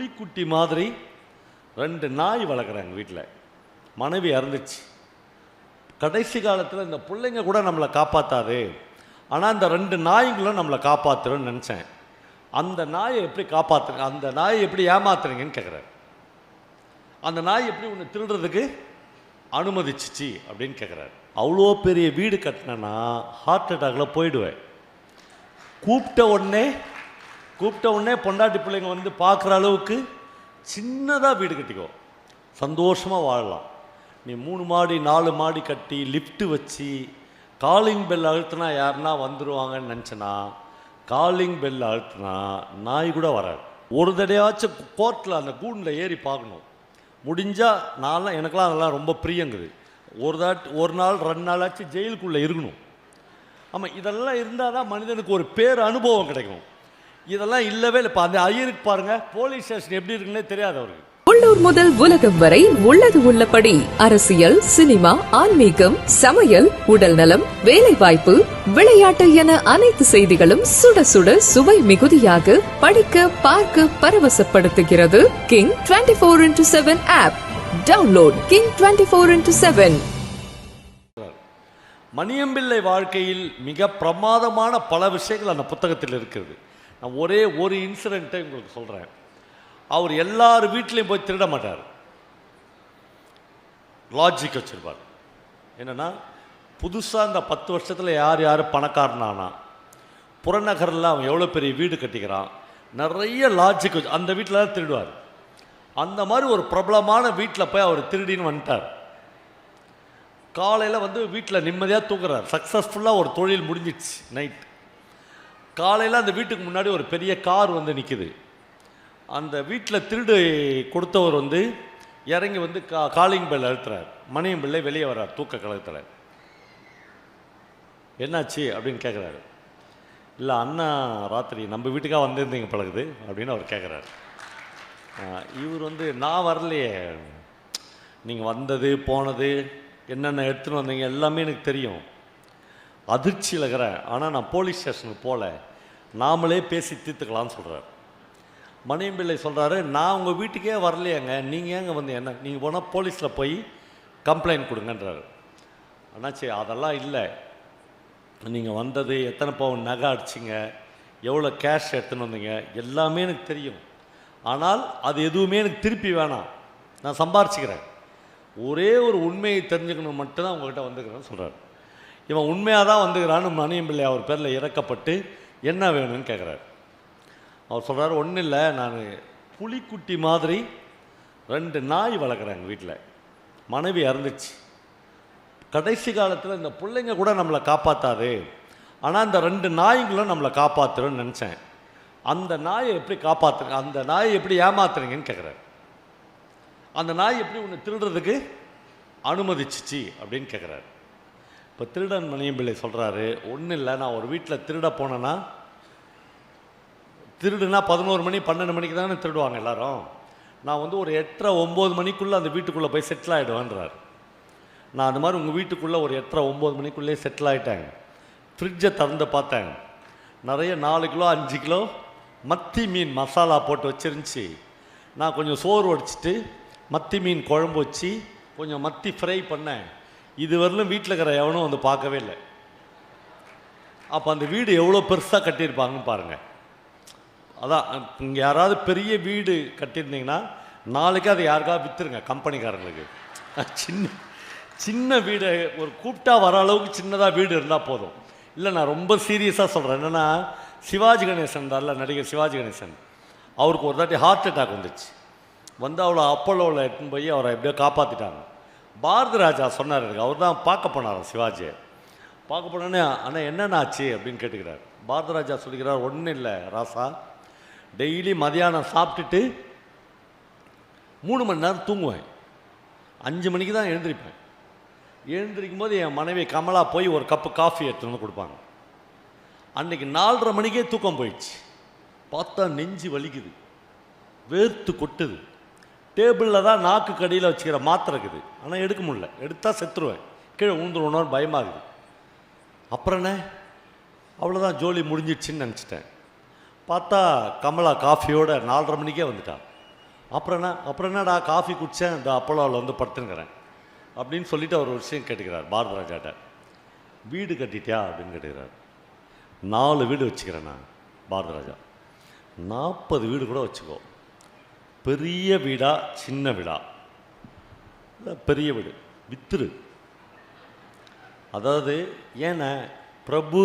புலிக்குட்டி மாதிரி ரெண்டு நாய் வளர்க்குறாங்க வீட்டில். மனைவி இறந்துச்சு கடைசி காலத்தில் இந்த பிள்ளைங்க கூட நம்மளை காப்பாற்றாது ஆனால் அந்த ரெண்டு நாய்களும் நம்மளை காப்பாற்றுறோன்னு நினச்சேன். அந்த நாயை எப்படி காப்பாற்றுங்க அந்த நாயை எப்படி ஏமாத்துறீங்கன்னு கேட்குறாரு அந்த நாய் எப்படி உன்னை திருடுறதுக்கு அனுமதிச்சிச்சு அப்படின்னு கேட்குறாரு அவ்வளோ பெரிய வீடு கட்டினேன்னா ஹார்ட் அட்டாக்ல போயிடுவேன். கூப்பிட்ட உடனே கூப்பிட்ட உடனே பொண்டாட்டி பிள்ளைங்க வந்து பார்க்குற அளவுக்கு சின்னதாக வீடு கட்டிக்கோ. சந்தோஷமாக வாழலாம். நீ மூணு மாடி நாலு மாடி கட்டி லிஃப்ட்டு வச்சு காலிங் பெல் அழுத்தினா யாருன்னா வந்துடுவாங்கன்னு நினச்சனா? காலிங் பெல் அழுத்தினா நாய் கூட வராது. ஒரு தடையாச்சும் கோர்ட்டில் அந்த கூண்டில் ஏறி பார்க்கணும். முடிஞ்சால் நான்லாம் எனக்கெல்லாம் அதெல்லாம் ரொம்ப பிரியங்குது. ஒரு தாட் ஒரு நாள் ரெண்டு நாளாச்சும் ஜெயிலுக்குள்ளே இருக்கணும். ஆமாம் இதெல்லாம் இருந்தால் தான் மனிதனுக்கு ஒரு பேர் அனுபவம் கிடைக்கும். இதெல்லாம் இல்லவே இல்லை. இப்போ அந்த ஐயருக்கு பாருங்கள் போலீஸ் ஸ்டேஷன் எப்படி இருக்குன்னே தெரியாது அவருக்கு. உள்ளூர் முதல் உலகம் வரை உள்ளது உள்ளபடி. அரசியல் சினிமா ஆன்மீகம் சமையல் உடல் நலம் வேலை வாய்ப்பு விளையாட்டு என அனைத்து செய்திகளும் சுட சுட சுவை மிகுதியாக படிக்க பார்க்க பரவசப்படுத்துகிறது. King twenty four into seven app download king twenty four into seven Maniyampillai வாழ்க்கையில் மிக பிரமாதமான பல விஷயங்கள் அந்த புத்தகத்தில் இருக்கிறது. நான் ஒரே ஒரு இன்சிடெண்ட்டை உங்களுக்கு சொல்கிறேன் அவர் எல்லார் வீட்லேயும் போய் திருட மாட்டார். லாஜிக் வச்சுருப்பார். என்னென்னா புதுசாக இந்த பத்து வருஷத்தில் யார் யார் பணக்காரனானா புறநகரில் அவன் எவ்வளோ பெரிய வீடு கட்டிக்கிறான் நிறைய லாஜிக் வச்சு அந்த வீட்டில் தான் திருடுவார். அந்த மாதிரி ஒரு பிரபலமான வீட்டில் போய் அவர் திருடின்னு வந்துட்டார். காலையில் வந்து வீட்டில் நிம்மதியாக தூங்குறார். சக்ஸஸ்ஃபுல்லாக ஒரு தொழில் முடிஞ்சிடுச்சு நைட் காலையில் அந்த வீட்டுக்கு முன்னாடி ஒரு பெரிய கார் வந்து நிற்குது அந்த வீட்டில் திருடு கொடுத்தவர் வந்து இறங்கி வந்து கா காலிங் பெல் அழுத்துறார். மணியம் பிள்ளை வெளியே வர்றார் தூக்க கழகத்தில். என்னாச்சு அப்படின்னு கேட்குறாரு இல்லை அண்ணா ராத்திரி நம்ம வீட்டுக்காக வந்திருந்தீங்க பழகுது அப்படின்னு அவர் கேட்குறாரு இவர் வந்து நான் வரலையே. நீங்கள் வந்தது போனது என்னென்ன எடுத்துன்னு வந்தீங்க எல்லாமே எனக்கு தெரியும். அதிர்ச்சியில் இருக்கிறேன். ஆனால் நான் போலீஸ் ஸ்டேஷனுக்கு போகல நாமளே பேசி தீர்த்துக்கலாம்னு சொல்கிறார் மணியம்பிள்ளை சொல்கிறாரு நான் உங்கள் வீட்டுக்கே வரலையேங்க. நீங்கள் ஏங்க வந்து என்ன நீங்கள் போனால் போலீஸில் போய் கம்ப்ளைண்ட் கொடுங்கன்றாரு. அண்ணாச்சி அதெல்லாம் இல்லை. நீங்கள் வந்தது எத்தனை பவுன் நகை அடிச்சிங்க? எவ்வளோ கேஷ் எடுத்துன்னு வந்தீங்க? எல்லாமே எனக்கு தெரியும். ஆனால் அது எதுவுமே எனக்கு திருப்பி வேணாம். நான் சம்பாரிச்சுக்கிறேன். ஒரே ஒரு உண்மையை தெரிஞ்சுக்கணும் மட்டும்தான் உங்ககிட்ட வந்துக்கிறேன்னு சொல்கிறார் இவன் உண்மையாக தான் வந்துக்கிறான்னு மணியம்பிள்ளை அவர் பேரில் இறக்கப்பட்டு என்ன வேணும்னு கேட்குறாரு அவர் சொல்கிறாரு ஒன்றும் இல்லை நான் புலிக்குட்டி மாதிரி ரெண்டு நாய் வளர்க்குறேன் வீட்டில் மனைவி இறந்துச்சு கடைசி காலத்தில் இந்த பிள்ளைங்க கூட நம்மளை காப்பாற்றாது ஆனால் அந்த ரெண்டு நாய்களும் நம்மளை காப்பாற்றுறோன்னு நினச்சேன். அந்த நாயை எப்படி காப்பாற்றுங்க அந்த நாயை எப்படி ஏமாத்துறீங்கன்னு கேட்குறாரு அந்த நாய் எப்படி உன்னை திருடுறதுக்கு அனுமதிச்சிச்சு? அப்படின்னு கேட்குறாரு இப்போ திருடன் மணியம்பிள்ளை சொல்கிறாரு ஒன்றும் இல்லை நான் ஒரு வீட்டில் திருட போனேன்னா திருடுனா பதினோரு மணி பன்னெண்டு மணிக்கு தானே திருடுவாங்க எல்லாரும். நான் வந்து ஒரு எட்டரை ஒம்பது மணிக்குள்ளே அந்த வீட்டுக்குள்ளே போய் செட்டில் ஆகிடுவேன்றார் நான் அந்த மாதிரி உங்கள் வீட்டுக்குள்ளே ஒரு எட்டரை ஒம்பது மணிக்குள்ளேயே செட்டில் ஆகிட்டேன் ஃப்ரிட்ஜை திறந்து பார்த்தேன். நிறைய நாலு கிலோ அஞ்சு கிலோ மத்தி மீன் மசாலா போட்டு வச்சிருந்துச்சி. நான் கொஞ்சம் சோறு வடிச்சிட்டு மத்தி மீன் குழம்பு வச்சு கொஞ்சம் மத்தி ஃப்ரை பண்ணேன். இதுவரையிலும் வீட்டில் இருக்கிற எவனும் வந்து பார்க்கவே இல்லை. அப்போ அந்த வீடு எவ்வளோ பெருசாக கட்டியிருப்பாங்கன்னு பாருங்கள் அதான் இங்கே யாராவது பெரிய வீடு கட்டியிருந்தீங்கன்னா நாளைக்கு அதை யாருக்காவது விற்றுருங்க கம்பெனிக்காரங்களுக்கு. சின்ன சின்ன வீடு ஒரு கூப்பிட்டா வர அளவுக்கு சின்னதாக வீடு இருந்தால் போதும். இல்லை நான் ரொம்ப சீரியஸாக சொல்கிறேன் என்னென்னா சிவாஜி கணேசன் இருந்தார்ல நடிகர் சிவாஜி கணேசன். அவருக்கு ஒரு தாட்டி ஹார்ட் அட்டாக் வந்துச்சு. வந்து அவளை அப்போலோவில் எடுத்துன்னு போய் அவரை எப்படியோ காப்பாற்றிட்டாங்க பாரதி ராஜா சொன்னார் எனக்கு அவர் தான் பார்க்க போனார் சிவாஜி பார்க்க போனோடனே அண்ணா என்னென்ன ஆச்சு அப்படின்னு கேட்டுக்கிறார். பாரதி ராஜா சொல்லிக்கிறார் ஒன்றும் இல்லை ராசா. டெய்லி மதியானம் சாப்பிட்டுட்டு மூணு மணி நேரம் தூங்குவேன். அஞ்சு மணிக்கு தான் எழுந்திருப்பேன். எழுந்திருக்கும் போது என் மனைவி கமலா போய் ஒரு கப்பு காஃபி எடுத்துன்னு வந்து கொடுப்பாங்க. அன்றைக்கி நாலரை மணிக்கே தூக்கம் போயிடுச்சு. பார்த்தா நெஞ்சு வலிக்குது. வேர்த்து கொட்டுது. டேபிளில் தான் நாக்கு கடியில் வச்சுக்கிற மாத்திரை இருக்குது. ஆனால் எடுக்க முடியல. எடுத்தால் செத்துருவேன். கீழே விழுந்துருவணும்னு பயமாகுது. அப்புறம் என்ன? அவ்வளோதான் ஜோலி முடிஞ்சிடுச்சின்னு நினச்சிட்டேன். பார்த்தா கமலா காஃபியோட நாலரை மணிக்கே வந்துட்டான். அப்புறம் என்ன? அப்புறம் என்னடா காஃபி குடித்தேன் இந்த அப்போலோவில் வந்து படுத்துங்கிறேன் அப்படின்னு சொல்லிட்டு அவர் ஒரு விஷயம் கேட்டுக்கிறார் பாரத ராஜாட்ட வீடு கட்டிட்டியா? அப்படின்னு கேட்டுக்கிறார். நாலு வீடு வச்சுக்கிறேன் நான் பாரத ராஜா நாற்பது வீடு கூட வச்சுக்கோ. பெரிய வீடா சின்ன வீடா? பெரிய வீடு. வித்துரு. அதாவது ஏன்னா பிரபு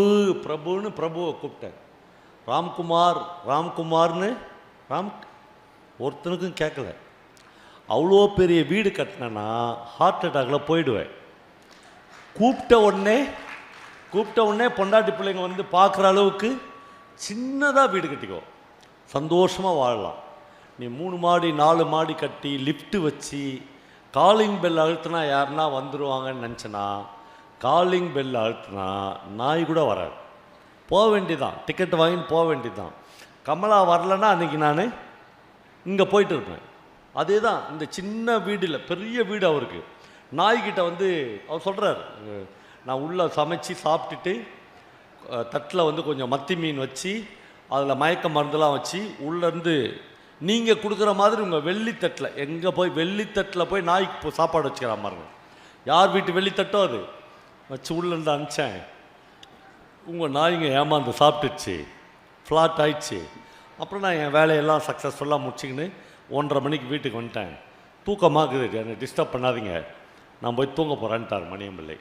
பிரபுன்னு பிரபுவை கூப்பிட்டேன். ராம்குமார் ராம்குமார்னு ராம் ஒருத்தனுக்கும் கேட்கல அவ்வளோ பெரிய வீடு கட்டினேன்னா ஹார்ட் அட்டாக்கில் போயிடுவேன். கூப்பிட்ட உடனே கூப்பிட்ட உடனே பொண்டாட்டி பிள்ளைங்க வந்து பார்க்குற அளவுக்கு சின்னதாக வீடு கட்டிக்கோ. சந்தோஷமாக வாழலாம். நீ மூணு மாடி நாலு மாடி கட்டி லிஃப்ட்டு வச்சு காலிங் பெல் அழுத்தினா யாருன்னா வந்துடுவாங்கன்னு நினச்சனா? காலிங் பெல் அழுத்தினா நாய் கூட வராது. போக வேண்டியதான் டிக்கெட் வாங்கின்னு போக வேண்டியதான் கமலா வரலன்னா அன்றைக்கி நான் இங்கே போயிட்டு இருப்பேன். அதே தான் இந்த சின்ன வீடில் பெரிய வீடு அவருக்கு. நாய்கிட்ட வந்து அவர் சொல்கிறார் நான் உள்ளே சமைச்சு சாப்பிட்டுட்டு தட்டில் வந்து கொஞ்சம் மத்தி மீன் வச்சு அதில் மயக்க மருந்துலாம் வச்சு உள்ளேருந்து நீங்கள் கொடுக்குற மாதிரி உங்கள் வெள்ளித்தட்டில் எங்கே போய் வெள்ளித்தட்டில் போய் நாய்க்கு போ- சாப்பாடு வச்சுக்கிற மாதிரி யார் வீட்டு வெள்ளித்தட்டோ அது? வச்சு உள்ளேருந்து அனுப்பிச்சேன். உங்கள் நாய்ங்க ஏமாந்து சாப்பிட்டுச்சு ஃப்ளாட் ஆயிடுச்சு. அப்புறம் நான் என் வேலையெல்லாம் சக்ஸஸ்ஃபுல்லாக முடிச்சிக்கின்னு ஒன்றரை மணிக்கு வீட்டுக்கு வந்துட்டேன். தூக்கமாகுது என்னை டிஸ்டர்ப் பண்ணாதீங்க. நான் போய் தூங்க போகிறேன்ட்டார் மணியம்பிள்ளை.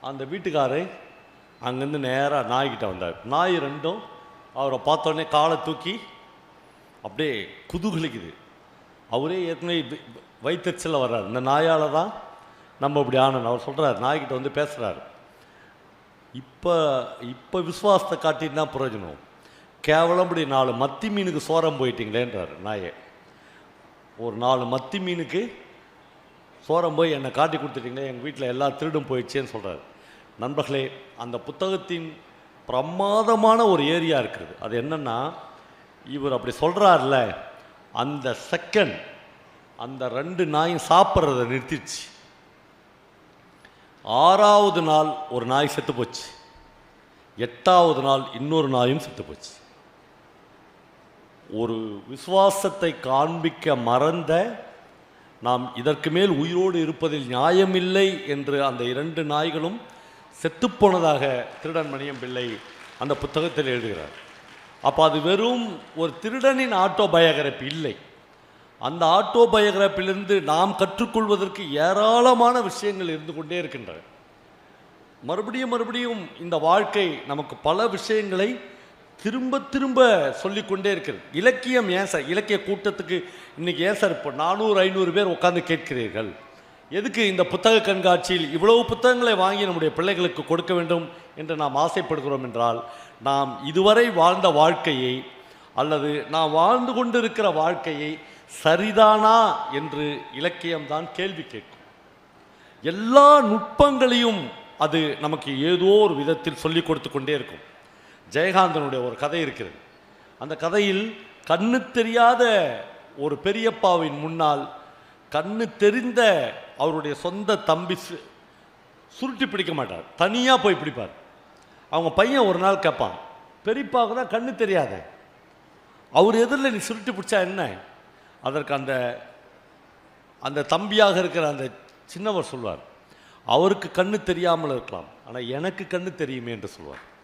அந்த வீட்டுக்காரு அங்கேருந்து நேராக நாய்கிட்ட வந்தார். நாய் ரெண்டும் அவரை பார்த்தோன்னே காலை தூக்கி அப்படியே குதூகலிக்குது. அவரே ஏற்கனவே வைத்தறிச்சலில் வர்றார். இந்த நாயால் தான் நம்ம இப்படி ஆனோம் அவர் சொல்கிறார் நாய்கிட்ட வந்து பேசுகிறாரு இப்போ இப்போ விசுவாசத்தை காட்டிட்டு தான் பிரயோஜனம். கேவலம் இப்படி நாலு மத்தி மீனுக்கு சோரம் போயிட்டீங்களேன்றார் நாயே. ஒரு நாலு மத்தி மீனுக்கு சோரம் போய் என்னை காட்டி கொடுத்துட்டீங்களே எங்கள் வீட்டில் எல்லா திருடும் போயிடுச்சேன்னு சொல்கிறார் நண்பர்களே அந்த புத்தகத்தின் பிரமாதமான ஒரு ஏரியா இருக்குது. அது என்னென்னா இவர் அப்படி சொல்கிறார்ல அந்த செகண்ட் அந்த ரெண்டு நாயும் சாப்பிட்றத நிறுத்திடுச்சு. ஆறாவது நாள் ஒரு நாய் செத்து போச்சு. எட்டாவது நாள் இன்னொரு நாயும் செத்து போச்சு. ஒரு விசுவாசத்தை காண்பிக்க மறந்த நாம் இதற்கு மேல் உயிரோடு இருப்பதில் நியாயமில்லை என்று அந்த இரண்டு நாய்களும் செத்துப்போனதாக திருடன் மணியம் பிள்ளை அந்த புத்தகத்தில் எழுதுகிறார். அப்போ அது வெறும் ஒரு திருடனின் ஆட்டோபயோகிராபி இல்லை. அந்த ஆட்டோபயோகிராபிலிருந்து நாம் கற்றுக்கொள்வதற்கு ஏராளமான விஷயங்கள் இருந்து கொண்டே இருக்கின்றன. மறுபடியும் மறுபடியும் இந்த வாழ்க்கை நமக்கு பல விஷயங்களை திரும்ப திரும்ப சொல்லிக்கொண்டே இருக்கிறது. இலக்கியம் ஏன் சார்? இலக்கிய கூட்டத்துக்கு இன்றைக்கி ஏன் சார்? இப்போ நானூறு ஐநூறு பேர் உட்காந்து கேட்கிறீர்கள். எதுக்கு இந்த புத்தக கண்காட்சியில் இவ்வளவு புத்தகங்களை வாங்கி நம்முடைய பிள்ளைகளுக்கு கொடுக்க வேண்டும் என்று நாம் ஆசைப்படுகிறோம் என்றால் நாம் இதுவரை வாழ்ந்த வாழ்க்கையை அல்லது நாம் வாழ்ந்து கொண்டிருக்கிற வாழ்க்கையை சரிதானா என்று இலக்கியம்தான் கேள்வி கேட்கும். எல்லா நுட்பங்களையும் அது நமக்கு ஏதோ ஒரு விதத்தில் சொல்லி கொடுத்து கொண்டே இருக்கும். ஜெயகாந்தனுடைய ஒரு கதை இருக்கிறது. அந்த கதையில் கண்ணு தெரியாத ஒரு பெரியப்பாவின் முன்னால் கண்ணு தெரிந்த அவருடைய சொந்த தம்பி சு- சுருட்டி பிடிக்க மாட்டார். தனியாக போய் பிடிப்பார். அவங்க பையன் ஒரு நாள் கேட்பான் பெரியப்பாவுக்கு தான் கண்ணு தெரியாத. அவர் எதிரில் நீ சுருட்டி பிடிச்சா என்ன? அதற்கு அந்த அந்த தம்பியாக இருக்கிற அந்த சின்னவர் சொல்வார் அவருக்கு கண்ணு தெரியாமல் இருக்கலாம் ஆனால் எனக்கு கண்ணு தெரியுமே என்று சொல்வார்.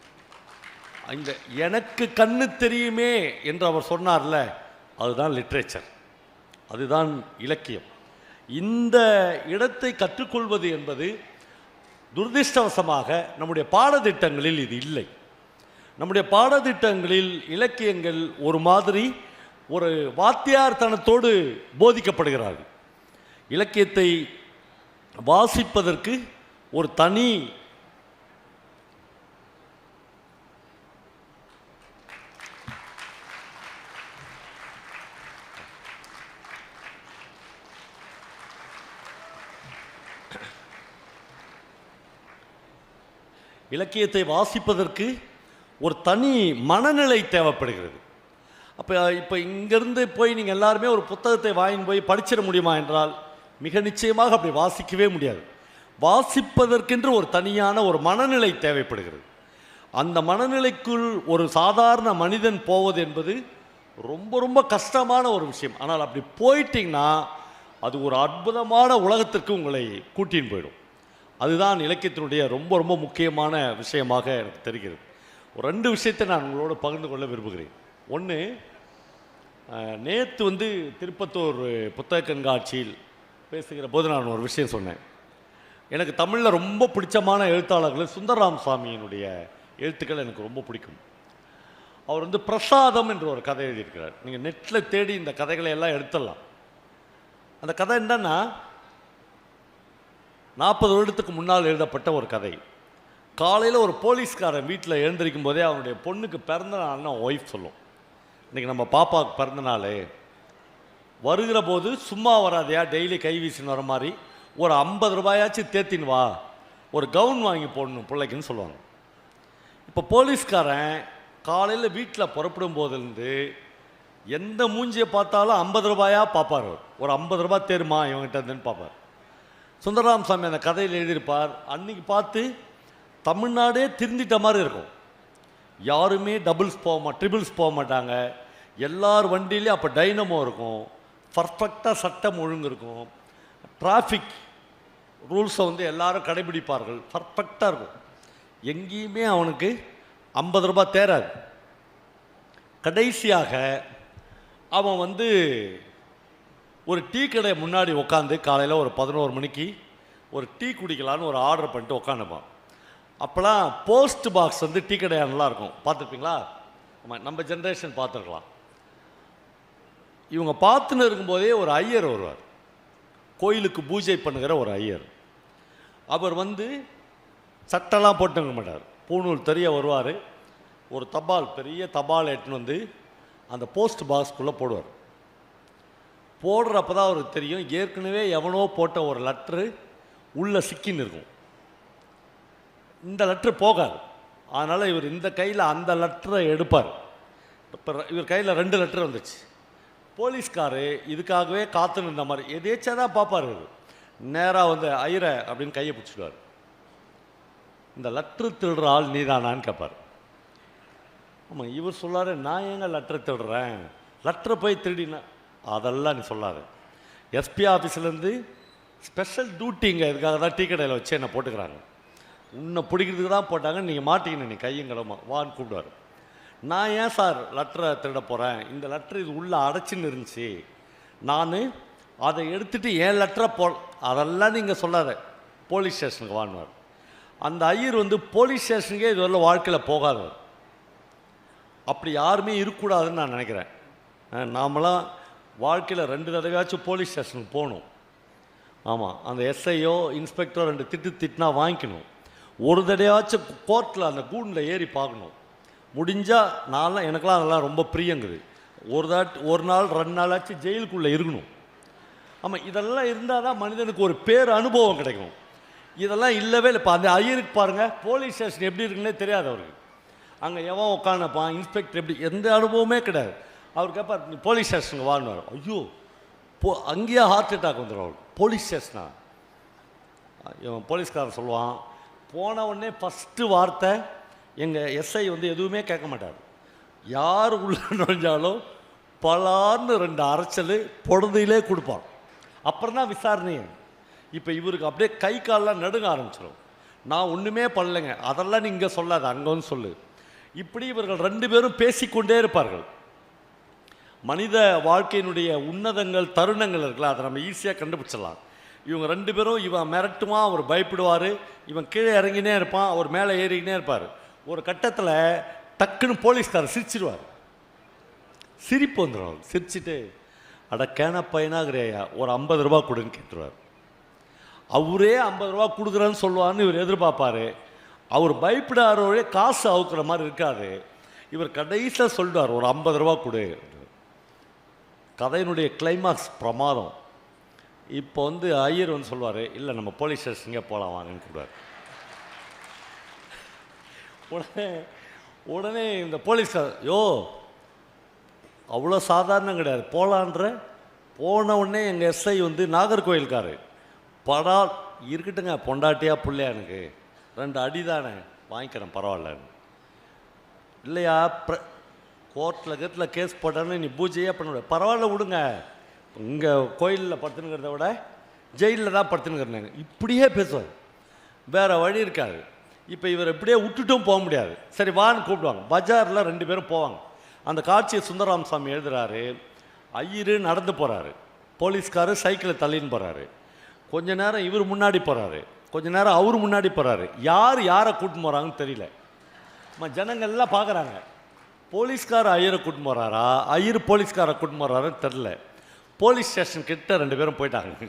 இந்த எனக்கு கண்ணு தெரியுமே என்று அவர் சொன்னார்ல அதுதான் லிட்ரேச்சர். அதுதான் இலக்கியம். இந்த இடத்தை கற்றுக்கொள்வது என்பது துரதிர்ஷ்டவசமாக நம்முடைய பாடத்திட்டங்களில் இது இல்லை. நம்முடைய பாடத்திட்டங்களில் இலக்கியங்கள் ஒரு மாதிரி ஒரு வாத்தியார்த்தனத்தோடு போதிக்கப்படுகிறார்கள். இலக்கியத்தை வாசிப்பதற்கு ஒரு தனி இலக்கியத்தை வாசிப்பதற்கு ஒரு தனி மனநிலை தேவைப்படுகிறது. அப்போ இப்போ இங்கேருந்து போய் நீங்கள் எல்லாருமே ஒரு புத்தகத்தை வாங்கின்னு போய் படிச்சிட முடியுமா என்றால் மிக நிச்சயமாக அப்படி வாசிக்கவே முடியாது. வாசிப்பதற்கென்று ஒரு தனியான ஒரு மனநிலை தேவைப்படுகிறது. அந்த மனநிலைக்குள் ஒரு சாதாரண மனிதன் போவது என்பது ரொம்ப ரொம்ப கஷ்டமான ஒரு விஷயம். ஆனால் அப்படி போயிட்டிங்கன்னா அது ஒரு அற்புதமான உலகத்திற்கு உங்களை கூட்டின்னு போயிடும். அதுதான் இலக்கியத்தினுடைய ரொம்ப ரொம்ப முக்கியமான விஷயமாக எனக்கு தெரிகிறது. ஒரு ரெண்டு விஷயத்தை நான் உங்களோட பகிர்ந்து கொள்ள விரும்புகிறேன். ஒன்று நேற்று வந்து திருப்பத்தூர் புத்தக கண்காட்சியில் பேசுகிற போது நான் ஒரு விஷயம் சொன்னேன். எனக்கு தமிழில் ரொம்ப பிடிச்சமான எழுத்தாளர்கள் சுந்தரராம் சுவாமியினுடைய எழுத்துக்கள் எனக்கு ரொம்ப பிடிக்கும். அவர் வந்து பிரசாதம் என்ற ஒரு கதை எழுதியிருக்கிறார். நீங்கள் நெட்டில் தேடி இந்த கதைகளை எல்லாம் எடுத்துடலாம். அந்த கதை என்னன்னா நாற்பது வருடத்துக்கு முன்னால் எழுதப்பட்ட ஒரு கதை. காலையில் ஒரு போலீஸ்காரன் வீட்டில் எழுந்திருக்கும் போதே அவனுடைய பொண்ணுக்கு பிறந்த நாள்னு ஒய்ஃப் சொல்லும். இன்றைக்கி நம்ம பாப்பாவுக்கு பிறந்த நாள். வருகிற போது சும்மா வராதையா டெய்லி கை வீசின்னு வர மாதிரி. ஒரு ஐம்பது ரூபாயாச்சும் தேத்தின்னு வா. ஒரு கவுன் வாங்கி போடணும் பிள்ளைக்குன்னு சொல்லுவாங்க. இப்போ போலீஸ்காரன் காலையில் வீட்டில் புறப்படும் போதுலேருந்து எந்த மூஞ்சியை பார்த்தாலும் ஐம்பது ரூபாயா பார்ப்பார் ஒரு ஐம்பது ரூபாய் தேருமா இவங்ககிட்ட இருந்துன்னு பார்ப்பார் சுந்தரராம் சாமி அந்த கதையில் எழுதியிருப்பார். அன்னைக்கு பார்த்து தமிழ்நாடே திருந்திட்ட மாதிரி இருக்கும். யாருமே டபுள்ஸ் போக மா ட்ரிபிள்ஸ் போக மாட்டாங்க. எல்லார் வண்டியிலையும் அப்போ டைனமோ இருக்கும். பர்ஃபெக்டாக சட்டம் ஒழுங்கு இருக்கும். டிராஃபிக் ரூல்ஸை வந்து எல்லாரும் கடைபிடிப்பார்கள். பர்ஃபெக்டாக இருக்கும். எங்கேயுமே அவனுக்கு ஐம்பது ரூபாய் தேராது. கடைசியாக அவன் வந்து ஒரு டீ கடை முன்னாடி உட்காந்து காலையில் ஒரு பதினோரு மணிக்கு ஒரு டீ குடிக்கலான்னு ஒரு ஆர்டர் பண்ணிட்டு உட்காந்துப்பான் அப்போலாம் போஸ்ட் பாக்ஸ் வந்து டீ கடையாக நல்லாயிருக்கும் பார்த்துருப்பீங்களா? ஆமாம் நம்ம ஜென்ரேஷன் பார்த்துருக்கலாம். இவங்க பார்த்துன்னு இருக்கும்போதே ஒரு ஐயர் வருவார். கோயிலுக்கு பூஜை பண்ணுகிற ஒரு ஐயர். அவர் வந்து சட்டெல்லாம் போட்டுங்க மாட்டார். பூணூல் தெரிய வருவார். ஒரு தபால் பெரிய தபால் எட்டுன்னு வந்து அந்த போஸ்ட் பாக்ஸ்க்குள்ளே போடுவார். போடுறப்ப தான் அவருக்கு தெரியும். ஏற்கனவே எவனோ போட்ட ஒரு லெட்ரு உள்ளே சிக்கின்னு இருக்கும். இந்த லெட்ரு போகாது. அதனால் இவர் இந்த கையில் அந்த லெட்டரை எடுப்பார். இப்போ இவர் கையில் ரெண்டு லெட்டர் வந்துச்சு. போலீஸ்காரு இதுக்காகவே காத்து நின்ற மாதிரி எதேச்சா தான் பார்ப்பார் இவர். நேராக வந்து ஐர அப்படின்னு கையை பிடிச்சிடுவார் இந்த லெட்ரு திருடுற ஆள் நீதானான்னு கேட்பார் ஆமாம் இவர் சொல்லாரு நான் ஏங்க லெட்ரு திருடுறேன்? லெட்ரு போய் திருடினா அதெல்லாம் நீ சொல்லாத. எஸ்பி ஆஃபீஸ்லேருந்து ஸ்பெஷல் டியூட்டிங்க இதுக்காக தான் டீ கடையில் வச்சு என்னை போட்டுக்கிறாங்க. உன்னை பிடிக்கிறதுக்கு தான் போட்டாங்க நீங்கள் மாட்டிக்கணும் நீ கையங்களமா வான்னு கூப்பிடுவார். நான் ஏன் சார் லெட்டரை திருட போகிறேன் இந்த லெட்ரு இது உள்ளே அடைச்சின்னு இருந்துச்சு. நான் அதை எடுத்துகிட்டு என் லெட்டரை போ அதெல்லாம் நீங்கள் சொல்லாத. போலீஸ் ஸ்டேஷனுக்கு வாங்குவார் அந்த ஐயர் வந்து போலீஸ் ஸ்டேஷனுக்கே இதுவரை வாழ்க்கையில் போகாதவர். அப்படி யாருமே இருக்கக்கூடாதுன்னு நான் நினைக்கிறேன். நாமளாம் வாழ்க்கையில் ரெண்டு தடவையாச்சும் போலீஸ் ஸ்டேஷனுக்கு போகணும். ஆமாம் அந்த எஸ்ஐயோ இன்ஸ்பெக்டரோ ரெண்டு திட்டு திட்டினா வாங்கிக்கணும். ஒரு தடவையாச்சும் கோர்ட்டில் அந்த கூண்டில் ஏறி பார்க்கணும். முடிஞ்சால் நான்லாம் எனக்கெல்லாம் அதெல்லாம் ரொம்ப பிரியங்குது. ஒரு தாட் ஒரு நாள் ரெண்டு நாளாச்சும் ஜெயிலுக்குள்ளே இருக்கணும். ஆமாம் இதெல்லாம் இருந்தால் தான் மனிதனுக்கு ஒரு பேர் அனுபவம் கிடைக்கும். இதெல்லாம் இல்லவே இல்லை. இப்போ அந்த ஐயருக்கு பாருங்கள் போலீஸ் ஸ்டேஷன் எப்படி இருக்குன்னே தெரியாது அவருக்கு. அங்கே எவன் உட்காந்துப்பான் இன்ஸ்பெக்டர் எப்படி எந்த அனுபவமே கிடையாது. அவர் கேட்பார் நீ போலீஸ் ஸ்டேஷனுக்கு வாழ்னார் ஐயோ போ அங்கேயே ஹார்ட் அட்டாக் வந்துடும் அவர். போலீஸ் ஸ்டேஷனா இவன் போலீஸ்காரன் சொல்லுவான் போன உடனே ஃபஸ்ட்டு வார்த்தை எங்கள் எஸ்ஐ வந்து எதுவுமே கேட்க மாட்டார். யார் உள்ள நுழைஞ்சாலும் பலார்னு ரெண்டு அரைச்சல் பொழுதையிலே கொடுப்பான். அப்புறம் தான் விசாரணையே. இப்போ இவருக்கு அப்படியே கை காலெலாம் நடுங்க ஆரம்பிச்சிடும் நான் ஒன்றுமே பண்ணலைங்க. அதெல்லாம் நீ இங்கே சொல்லாது அங்கே வந்து சொல்லு. இப்படி இவர்கள் ரெண்டு பேரும் பேசிக்கொண்டே இருப்பார்கள். மனித வாழ்க்கையினுடைய உன்னதங்கள் தருணங்கள் இருக்குல்ல அதை நம்ம ஈஸியாக கண்டுபிடிச்சிடலாம். இவங்க ரெண்டு பேரும் இவன் மிரட்டுவான் அவர் பயப்படுவார். இவன் கீழே இறங்கினே இருப்பான் அவர் மேலே ஏறிக்கினே இருப்பார். ஒரு கட்டத்தில் டக்குன்னு போலீஸ்காரர் சிரிச்சிடுவார் சிரிப்பு வந்துடும் சிரிச்சுட்டு சிரிச்சிட்டு அட கேன பையனாகிறியா ஒரு ஐம்பது ரூபா கொடுன்னு கேட்டுருவார். அவரே ஐம்பது ரூபா கொடுக்குறேன்னு சொல்லுவான்னு இவர் எதிர்பார்ப்பார். அவர் பயப்படாதவரே காசு அவுக்குற மாதிரி இருக்காது. இவர் கடைசியாக சொல்லுவார் ஒரு ஐம்பது ரூபா கொடு. கதையினுடைய கிளைமாக்ஸ் பிரமாதம். இப்போ வந்து ஐயர் வந்து சொல்லுவார் இல்லை நம்ம போலீஸ் ஸ்டேஷனுக்கே போகலாம் வாங்கன்னு கூடுவார் உடனே உடனே இந்த போலீஸ் யோ அவ்வளோ சாதாரணம் கிடையாது போகலான்ற போன உடனே எங்கள் எஸ்ஐ வந்து நாகர்கோயில்காரு படா இருக்கட்டுங்க பொண்டாட்டியா பிள்ளையா எனக்கு. ரெண்டு அடி தானே வாங்கிக்கிறேன் பரவாயில்ல இல்லையா கோர்ட்டில் கீட்டில் கேஸ் போட்டேன்னு நீ பூஜையே பண்ண முடியாது பரவாயில்ல விடுங்க. இங்கே கோயிலில் படுத்துனுங்கிறத விட ஜெயிலில் தான் படுத்துனுங்கிறேங்க இப்படியே பேசுவார். வேறு வழி இருக்காது. இப்போ இவர் இப்படியே விட்டுட்டும் போக முடியாது. சரி வான்னு கூப்பிடுவாங்க. பஜாரில் ரெண்டு பேரும் போவாங்க. அந்த காட்சியை சுந்தரராம் சாமி எழுதுறாரு. ஐயரு நடந்து போகிறாரு போலீஸ்காரு சைக்கிளை தள்ளின்னு போகிறாரு கொஞ்ச நேரம் இவர் முன்னாடி போகிறாரு கொஞ்ச நேரம் அவர் முன்னாடி போகிறாரு யார் யாரை கூட்டின்னு போகிறாங்கன்னு தெரியல. ஜனங்கள்லாம் ஜனங்கள் எல்லாம் பார்க்குறாங்க. போலீஸ்கார ஐயரை கூட்டின்னு போகிறாரா ஐயர் போலீஸ்காரை கூட்டின்னு போகிறாரான்னு தெரில போலீஸ் ஸ்டேஷன் கிட்ட ரெண்டு பேரும் போயிட்டாங்க.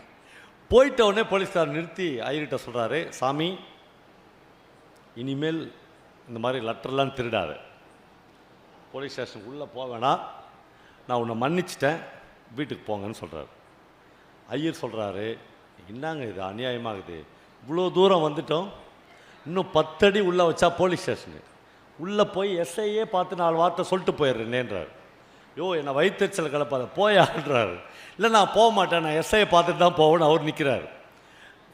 போயிட்ட உடனே போலீஸ்கார் நிறுத்தி ஐயர்கிட்ட சொல்கிறாரு சாமி இனிமேல் இந்த மாதிரி லெட்டர்லாம் திருடாது. போலீஸ் ஸ்டேஷன் உள்ளே போக வேணாம். நான் உன்னை மன்னிச்சிட்டேன். வீட்டுக்கு போங்கன்னு சொல்கிறாரு ஐயர் சொல்கிறாரு என்னங்க இது? அநியாயமாகுது. இவ்வளோ தூரம் வந்துட்டோம். இன்னும் பத்தடி உள்ளே வச்சா போலீஸ் ஸ்டேஷனு. உள்ளே போய் எஸ்ஐயே பார்த்து நாலு வார்த்தை சொல்லிட்டு போயிடுறேனேன்றார். யோ என்னை வயிற்றுச்சல் கலப்பாத போயான்றாரு இல்லை நான் போக மாட்டேன் நான் எஸ்ஐயை பார்த்துட்டு தான் போவேன்னு அவர் நிற்கிறார்.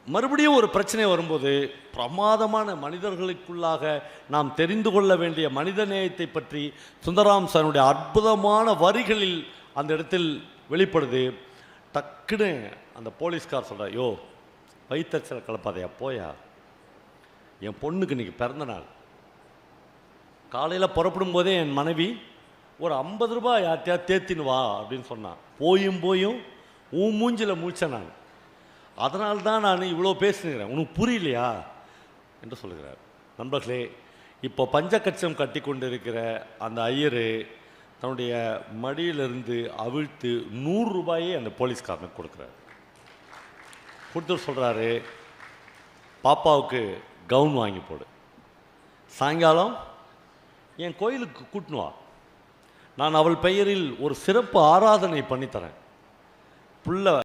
மறுபடியும் ஒரு பிரச்சனை வரும்போது பிரமாதமான மனிதர்களுக்குள்ளாக நாம் தெரிந்து கொள்ள வேண்டிய மனித நேயத்தை பற்றி சுந்தராம் சாருடைய அற்புதமான வரிகளில் அந்த இடத்தில் வெளிப்படுது. டக்குன்னு அந்த போலீஸ்கார் சொல்கிறார் யோ வயிற்றுச்சலை கலப்பாதையா போயா. என் பொண்ணுக்கு இன்னைக்கு பிறந்த நாள். காலையில் புறப்படும் போதே என் மனைவி ஒரு ஐம்பது ரூபாய் யார்த்தையா தேத்தின்னு வா அப்படின்னு சொன்னான் போயும் போயும். உன் மூஞ்சில் முழிச்சேன் நான். அதனால தான் நான் இவ்வளோ பேசுகிறேன் உனக்கு புரியலையா? என்று சொல்லுகிறார். நண்பர்களே இப்போ பஞ்சக்கச்சம் கட்டி கொண்டு இருக்கிற அந்த ஐயர் தன்னுடைய மடியிலிருந்து அவிழ்த்து நூறு ரூபாயே அந்த போலீஸ்காரனுக்கு கொடுக்குறாரு. கொடுத்து சொல்கிறாரு பாப்பாவுக்கு கவுன் வாங்கி போடு. சாயங்காலம் என் கோயிலுக்கு கூட்டினுவா நான் அவள் பெயரில் ஒரு சிறப்பு ஆராதனை பண்ணித்தரேன். புள்ள